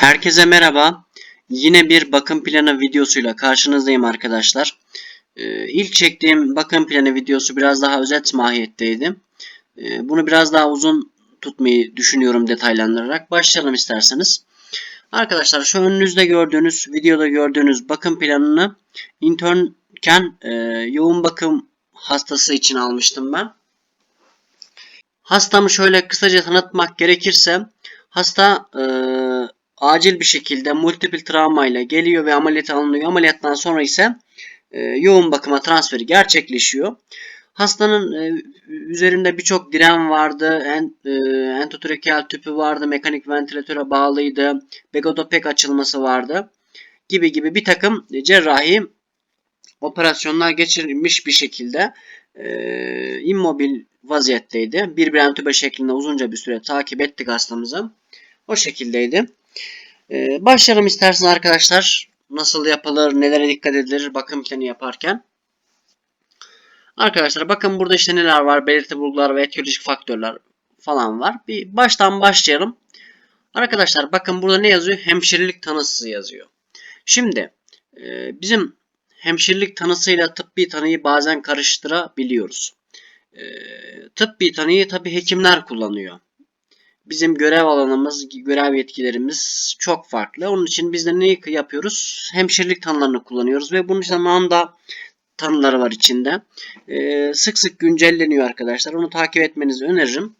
Herkese merhaba. Yine bir bakım planı videosuyla karşınızdayım arkadaşlar. Ee, ilk çektiğim bakım planı videosu biraz daha özet mahiyetteydi. Ee, bunu biraz daha uzun tutmayı düşünüyorum detaylandırarak. Başlayalım isterseniz. Arkadaşlar şu önünüzde gördüğünüz, videoda gördüğünüz bakım planını internken e, yoğun bakım hastası için almıştım ben. Hastamı şöyle kısaca tanıtmak gerekirse hasta e, acil bir şekilde multiple travmayla geliyor ve ameliyat alınıyor. Ameliyattan sonra ise e, yoğun bakıma transferi gerçekleşiyor. Hastanın e, üzerinde birçok diren vardı, en, e, endotrakeal tüpü vardı, mekanik ventilatöre bağlıydı, begodopek açılması vardı gibi gibi bir takım cerrahi operasyonlar geçirilmiş bir şekilde e, immobil vaziyetteydi. Bir bir entübe şeklinde uzunca bir süre takip ettik hastamızı. O şekildeydi. Ee, başlayalım isterseniz arkadaşlar. Nasıl yapılır, nelere dikkat edilir bakım planı yaparken. Arkadaşlar bakın burada işte neler var. Belirti bulgular ve etiyolojik faktörler falan var. Bir baştan başlayalım. Arkadaşlar bakın burada ne yazıyor? Hemşirelik tanısı yazıyor. Şimdi e, bizim hemşirelik tanısıyla tıbbi tanıyı bazen karıştırabiliyoruz. E, tıbbi tanıyı tabi hekimler kullanıyor bizim görev alanımız, görev yetkilerimiz çok farklı. Onun için biz de ne yapıyoruz? Hemşirelik tanılarını kullanıyoruz ve bunun zamanında tanıları var içinde. Ee, sık sık güncelleniyor arkadaşlar. Onu takip etmenizi öneririm.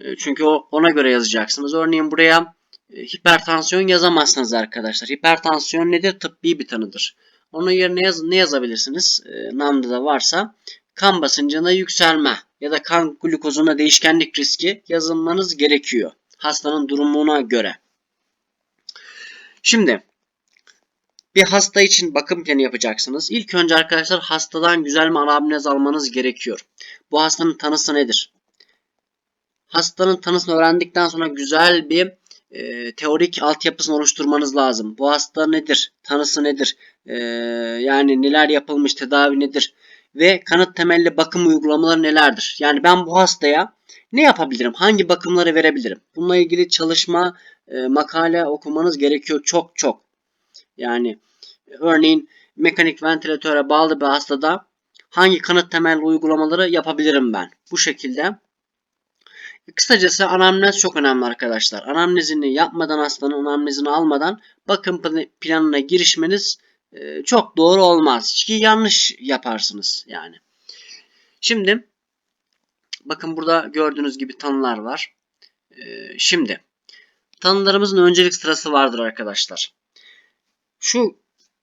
Ee, çünkü ona göre yazacaksınız. Örneğin buraya e, hipertansiyon yazamazsınız arkadaşlar. Hipertansiyon nedir? Tıbbi bir tanıdır. Onun yerine yaz, ne yazabilirsiniz? E, NAM'da da varsa kan basıncına yükselme ya da kan glukozuna değişkenlik riski yazılmanız gerekiyor. Hastanın durumuna göre. Şimdi bir hasta için bakım planı yapacaksınız. İlk önce arkadaşlar hastadan güzel mi anamnez almanız gerekiyor. Bu hastanın tanısı nedir? Hastanın tanısını öğrendikten sonra güzel bir e, teorik altyapısını oluşturmanız lazım. Bu hasta nedir? Tanısı nedir? E, yani neler yapılmış? Tedavi nedir? Ve kanıt temelli bakım uygulamaları nelerdir? Yani ben bu hastaya ne yapabilirim? Hangi bakımları verebilirim? Bununla ilgili çalışma, e, makale okumanız gerekiyor çok çok. Yani örneğin mekanik ventilatöre bağlı bir hastada hangi kanıt temelli uygulamaları yapabilirim ben? Bu şekilde. Kısacası anamnez çok önemli arkadaşlar. Anamnezini yapmadan hastanın anamnezini almadan bakım planına girişmeniz ee, çok doğru olmaz. Çünkü yanlış yaparsınız yani. Şimdi bakın burada gördüğünüz gibi tanılar var. Ee, şimdi tanılarımızın öncelik sırası vardır arkadaşlar. Şu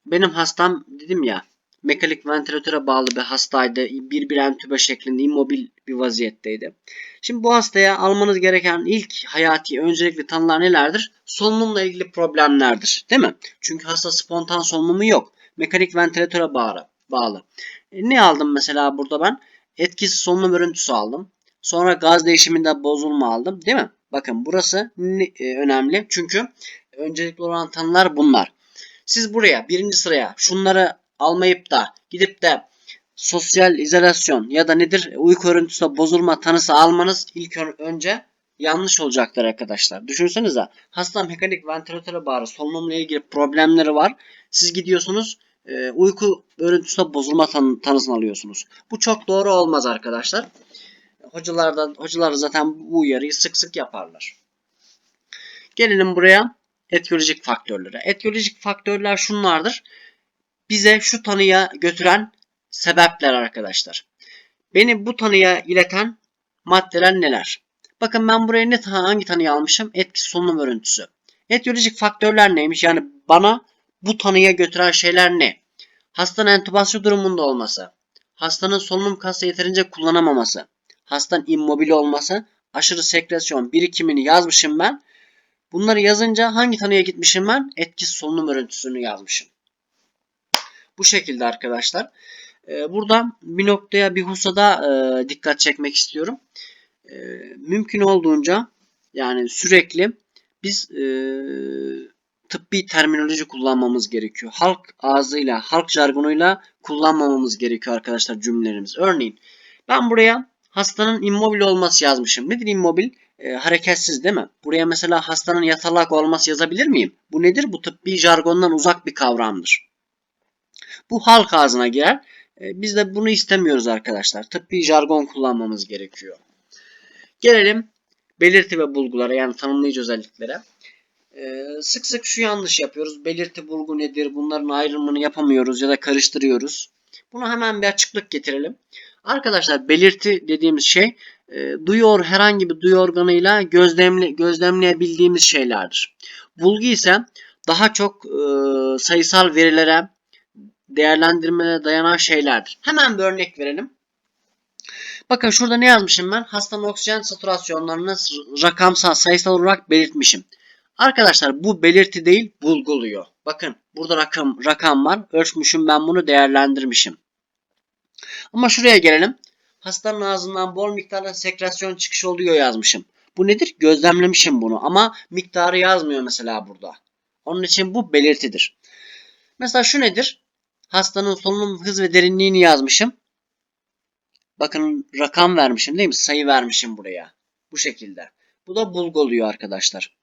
benim hastam dedim ya mekanik ventilatöre bağlı bir hastaydı. Bir bir entübe şeklinde immobil bir vaziyetteydi. Şimdi bu hastaya almanız gereken ilk hayati öncelikli tanılar nelerdir? Solunumla ilgili problemlerdir. Değil mi? Çünkü hasta spontan solunumu yok. Mekanik ventilatöre bağlı. E, ne aldım mesela burada ben? Etkisiz solunum örüntüsü aldım. Sonra gaz değişiminde bozulma aldım. Değil mi? Bakın burası e, önemli. Çünkü öncelikli olan tanılar bunlar. Siz buraya birinci sıraya şunları almayıp da gidip de sosyal izolasyon ya da nedir uyku örüntüsü bozulma tanısı almanız ilk önce yanlış olacaktır arkadaşlar. Düşünsenize hasta mekanik ventilatöre bağlı solunumla ilgili problemleri var. Siz gidiyorsunuz e, uyku örüntüsü bozulma tan tanısını alıyorsunuz. Bu çok doğru olmaz arkadaşlar. Hocalardan, hocalar zaten bu uyarıyı sık sık yaparlar. Gelelim buraya etiyolojik faktörlere. Etiyolojik faktörler şunlardır bize şu tanıya götüren sebepler arkadaşlar. Beni bu tanıya ileten maddeler neler? Bakın ben buraya ne hangi tanıyı almışım? Etkisiz solunum örüntüsü. Etiyolojik faktörler neymiş? Yani bana bu tanıya götüren şeyler ne? Hastanın entübasyon durumunda olması, hastanın solunum kası yeterince kullanamaması, hastanın immobil olması, aşırı sekresyon birikimini yazmışım ben. Bunları yazınca hangi tanıya gitmişim ben? Etkisiz solunum örüntüsünü yazmışım. Bu şekilde arkadaşlar. E, burada bir noktaya bir husada e, dikkat çekmek istiyorum. E, mümkün olduğunca yani sürekli biz e, tıbbi terminoloji kullanmamız gerekiyor. Halk ağzıyla, halk jargonuyla kullanmamamız gerekiyor arkadaşlar cümlelerimiz. Örneğin ben buraya hastanın immobil olması yazmışım. Nedir immobil? E, hareketsiz değil mi? Buraya mesela hastanın yatalak olması yazabilir miyim? Bu nedir? Bu tıbbi jargondan uzak bir kavramdır. Bu halk ağzına girer. E, biz de bunu istemiyoruz arkadaşlar. Tıbbi jargon kullanmamız gerekiyor. Gelelim belirti ve bulgulara yani tanımlayıcı özelliklere. Ee, sık sık şu yanlış yapıyoruz. Belirti bulgu nedir? Bunların ayrımını yapamıyoruz ya da karıştırıyoruz. Buna hemen bir açıklık getirelim. Arkadaşlar belirti dediğimiz şey e, duyu herhangi bir duyu organıyla gözlemle gözlemleyebildiğimiz şeylerdir. Bulgu ise daha çok e, sayısal verilere, değerlendirmelere dayanan şeylerdir. Hemen bir örnek verelim. Bakın şurada ne yazmışım ben? Hastanın oksijen satürasyonlarını rakamsal, sayısal olarak belirtmişim. Arkadaşlar bu belirti değil, bulguluyor. Bakın burada rakam rakam var. Ölçmüşüm ben bunu değerlendirmişim. Ama şuraya gelelim. Hastanın ağzından bol miktarda sekresyon çıkışı oluyor yazmışım. Bu nedir? Gözlemlemişim bunu ama miktarı yazmıyor mesela burada. Onun için bu belirtidir. Mesela şu nedir? Hastanın solunum hız ve derinliğini yazmışım. Bakın rakam vermişim değil mi? Sayı vermişim buraya. Bu şekilde. Bu da bulgu oluyor arkadaşlar.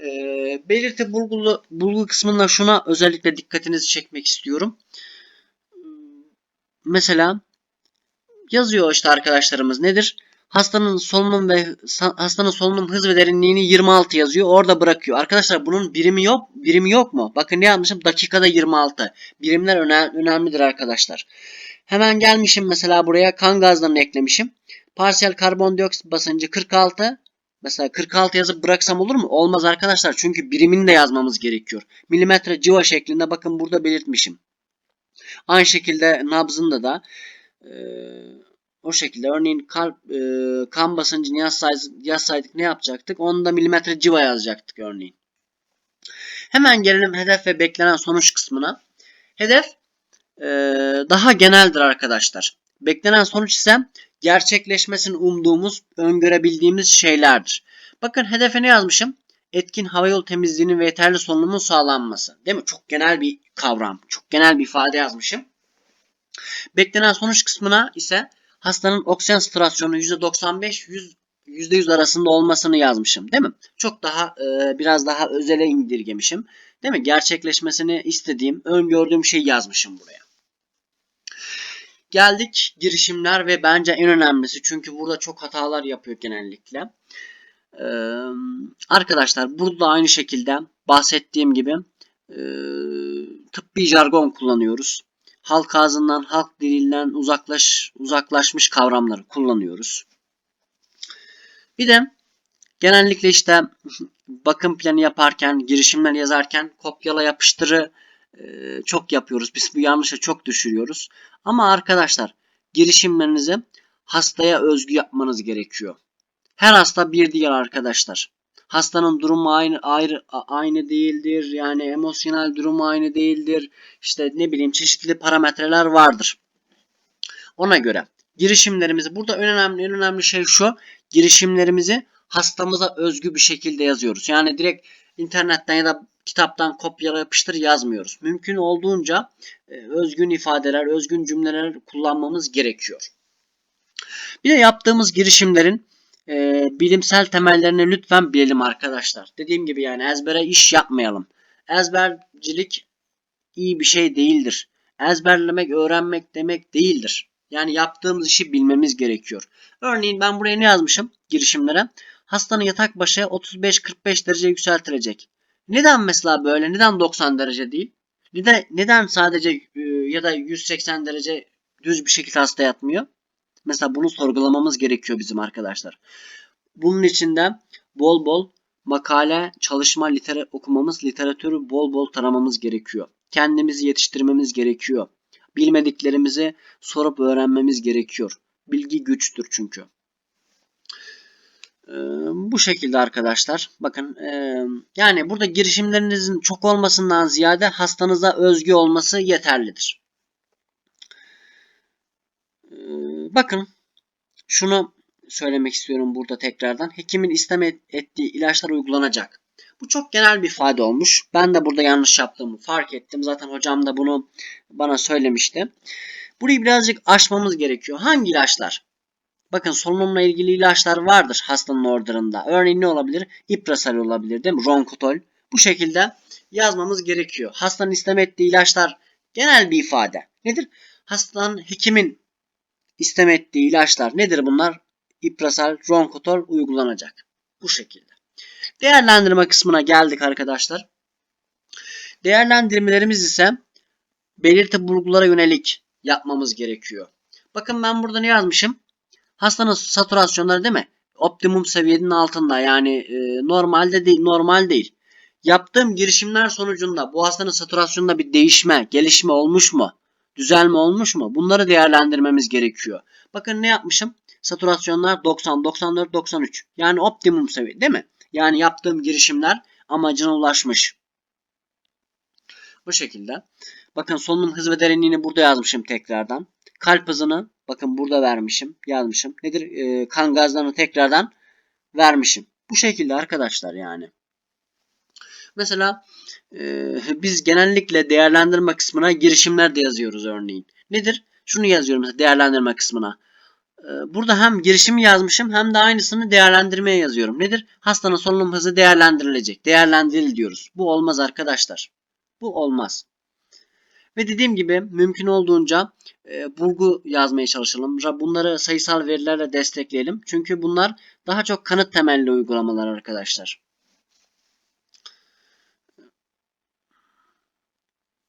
Ee, belirti bulgulu, bulgu kısmında şuna özellikle dikkatinizi çekmek istiyorum. Mesela yazıyor işte arkadaşlarımız nedir? Hastanın solunum ve hastanın solunum hız ve derinliğini 26 yazıyor. Orada bırakıyor. Arkadaşlar bunun birimi yok. Birimi yok mu? Bakın ne yapmışım? Dakikada 26. Birimler önem, önemlidir arkadaşlar. Hemen gelmişim mesela buraya kan gazlarını eklemişim. Parsiyel karbondioksit basıncı 46. Mesela 46 yazıp bıraksam olur mu? Olmaz arkadaşlar. Çünkü birimini de yazmamız gerekiyor. Milimetre civa şeklinde bakın burada belirtmişim. Aynı şekilde nabzında da e, o şekilde örneğin kalp, e, kan basıncını yazsaydık, yazsaydık ne yapacaktık? Onu da milimetre civa yazacaktık örneğin. Hemen gelelim hedef ve beklenen sonuç kısmına. Hedef e, daha geneldir arkadaşlar. Beklenen sonuç ise gerçekleşmesini umduğumuz, öngörebildiğimiz şeylerdir. Bakın hedefe ne yazmışım? Etkin havayolu temizliğinin ve yeterli solunumun sağlanması. Değil mi? Çok genel bir kavram. Çok genel bir ifade yazmışım. Beklenen sonuç kısmına ise hastanın oksijen satürasyonu %95 %100 arasında olmasını yazmışım. Değil mi? Çok daha e, biraz daha özele indirgemişim. Değil mi? Gerçekleşmesini istediğim, öngördüğüm şeyi yazmışım buraya. Geldik girişimler ve bence en önemlisi çünkü burada çok hatalar yapıyor genellikle. Ee, arkadaşlar burada aynı şekilde bahsettiğim gibi e, tıbbi jargon kullanıyoruz. Halk ağzından, halk dilinden uzaklaş, uzaklaşmış kavramları kullanıyoruz. Bir de genellikle işte bakım planı yaparken, girişimler yazarken kopyala yapıştırı e, çok yapıyoruz. Biz bu yanlışa çok düşürüyoruz. Ama arkadaşlar girişimlerinizi hastaya özgü yapmanız gerekiyor. Her hasta bir diğer arkadaşlar. Hastanın durumu aynı ayrı aynı değildir. Yani emosyonel durumu aynı değildir. İşte ne bileyim çeşitli parametreler vardır. Ona göre girişimlerimizi burada en önemli en önemli şey şu. Girişimlerimizi hastamıza özgü bir şekilde yazıyoruz. Yani direkt internetten ya da kitaptan kopyala yapıştır yazmıyoruz. Mümkün olduğunca e, özgün ifadeler, özgün cümleler kullanmamız gerekiyor. Bir de yaptığımız girişimlerin e, bilimsel temellerini lütfen bilelim arkadaşlar. Dediğim gibi yani ezbere iş yapmayalım. Ezbercilik iyi bir şey değildir. Ezberlemek, öğrenmek demek değildir. Yani yaptığımız işi bilmemiz gerekiyor. Örneğin ben buraya ne yazmışım girişimlere? Hastanın yatak başı 35-45 derece yükseltilecek. Neden mesela böyle? Neden 90 derece değil? Neden, neden sadece e, ya da 180 derece düz bir şekilde hasta yatmıyor? Mesela bunu sorgulamamız gerekiyor bizim arkadaşlar. Bunun için de bol bol makale, çalışma, literatür okumamız, literatürü bol bol taramamız gerekiyor. Kendimizi yetiştirmemiz gerekiyor. Bilmediklerimizi sorup öğrenmemiz gerekiyor. Bilgi güçtür çünkü. Ee, bu şekilde arkadaşlar. Bakın e, yani burada girişimlerinizin çok olmasından ziyade hastanıza özgü olması yeterlidir. Ee, bakın şunu söylemek istiyorum burada tekrardan. Hekimin isteme ettiği ilaçlar uygulanacak. Bu çok genel bir ifade olmuş. Ben de burada yanlış yaptığımı fark ettim. Zaten hocam da bunu bana söylemişti. Burayı birazcık aşmamız gerekiyor. Hangi ilaçlar? Bakın solunumla ilgili ilaçlar vardır hastanın orderında. Örneğin ne olabilir? İprasal olabilir değil mi? Ronkotol. Bu şekilde yazmamız gerekiyor. Hastanın istem ettiği ilaçlar genel bir ifade. Nedir? Hastanın hekimin istem ettiği ilaçlar nedir bunlar? İprasal, ronkotol uygulanacak. Bu şekilde. Değerlendirme kısmına geldik arkadaşlar. Değerlendirmelerimiz ise belirti bulgulara yönelik yapmamız gerekiyor. Bakın ben burada ne yazmışım? Hastanın satürasyonları değil mi? Optimum seviyenin altında yani e, normalde değil, normal değil. Yaptığım girişimler sonucunda bu hastanın satürasyonunda bir değişme, gelişme olmuş mu? Düzelme olmuş mu? Bunları değerlendirmemiz gerekiyor. Bakın ne yapmışım? Satürasyonlar 90, 94, 93. Yani optimum seviye değil mi? Yani yaptığım girişimler amacına ulaşmış. Bu şekilde. Bakın solunum hız ve derinliğini burada yazmışım tekrardan. Kalp hızını bakın burada vermişim, yazmışım. Nedir? Ee, kan gazlarını tekrardan vermişim. Bu şekilde arkadaşlar yani. Mesela e, biz genellikle değerlendirme kısmına girişimler de yazıyoruz örneğin. Nedir? Şunu yazıyorum mesela değerlendirme kısmına. Ee, Burada hem girişimi yazmışım hem de aynısını değerlendirmeye yazıyorum. Nedir? Hastanın solunum hızı değerlendirilecek. Değerlendiril diyoruz. Bu olmaz arkadaşlar. Bu olmaz. Ve dediğim gibi mümkün olduğunca e, bulgu yazmaya çalışalım. Bunları sayısal verilerle destekleyelim. Çünkü bunlar daha çok kanıt temelli uygulamalar arkadaşlar.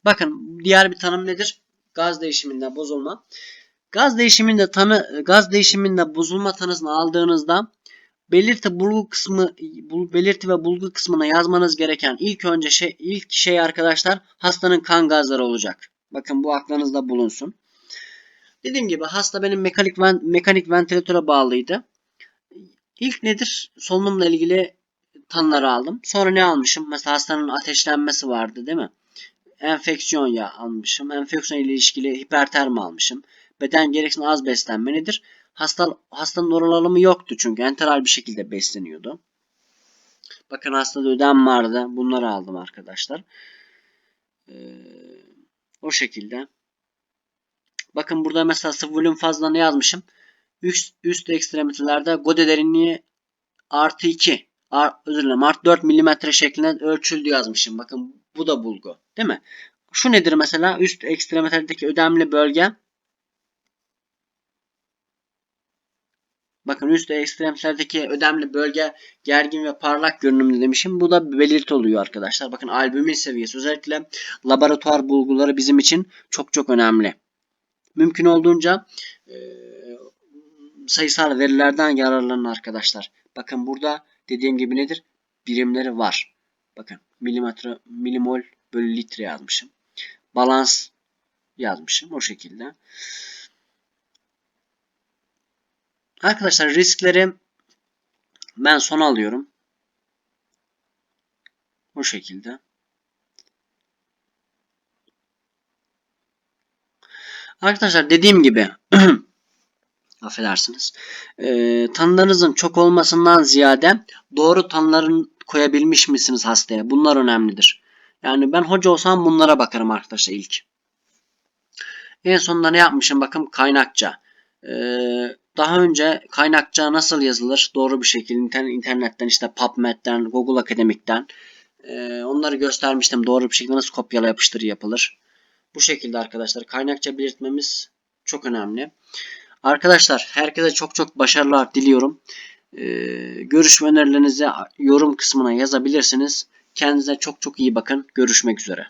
Bakın diğer bir tanım nedir? Gaz değişiminde bozulma. Gaz değişiminde tanı gaz değişiminde bozulma tanısını aldığınızda belirti bulgu kısmı belirti ve bulgu kısmına yazmanız gereken ilk önce şey ilk şey arkadaşlar hastanın kan gazları olacak. Bakın bu aklınızda bulunsun. Dediğim gibi hasta benim mekanik mekanik ventilatöre bağlıydı. İlk nedir? Solunumla ilgili tanıları aldım. Sonra ne almışım? Mesela hastanın ateşlenmesi vardı değil mi? Enfeksiyon ya almışım. Enfeksiyon ile ilişkili hipertermi almışım. Beden gereksinim az beslenme nedir? Hasta, hastanın oral alımı yoktu çünkü enteral bir şekilde besleniyordu. Bakın hastada ödem vardı. Bunları aldım arkadaşlar. Ee, o şekilde. Bakın burada mesela sıvı volüm fazla ne yazmışım? Üst, üst ekstremitelerde gode derinliği artı 2. Özür dilerim artı 4 milimetre şeklinde ölçüldü yazmışım. Bakın bu da bulgu. Değil mi? Şu nedir mesela? Üst ekstremitedeki ödemli bölge Bakın üst ekstremlerdeki ödemli bölge gergin ve parlak görünümlü demişim. Bu da belirti oluyor arkadaşlar. Bakın albümin seviyesi özellikle laboratuvar bulguları bizim için çok çok önemli. Mümkün olduğunca e, sayısal verilerden yararlanın arkadaşlar. Bakın burada dediğim gibi nedir? Birimleri var. Bakın milimetre, milimol bölü litre yazmışım. Balans yazmışım o şekilde. Arkadaşlar riskleri ben sona alıyorum. Bu şekilde. Arkadaşlar dediğim gibi affedersiniz. E, tanılarınızın çok olmasından ziyade doğru tanıların koyabilmiş misiniz hastaya? Bunlar önemlidir. Yani ben hoca olsam bunlara bakarım arkadaşlar ilk. En sonunda ne yapmışım? Bakın kaynakça. Ee, daha önce kaynakça nasıl yazılır? Doğru bir şekilde internetten işte PubMed'den, Google Akademik'ten e, onları göstermiştim. Doğru bir şekilde nasıl kopyala yapıştır yapılır. Bu şekilde arkadaşlar kaynakça belirtmemiz çok önemli. Arkadaşlar herkese çok çok başarılar diliyorum. Ee, görüş önerilerinizi yorum kısmına yazabilirsiniz. Kendinize çok çok iyi bakın. Görüşmek üzere.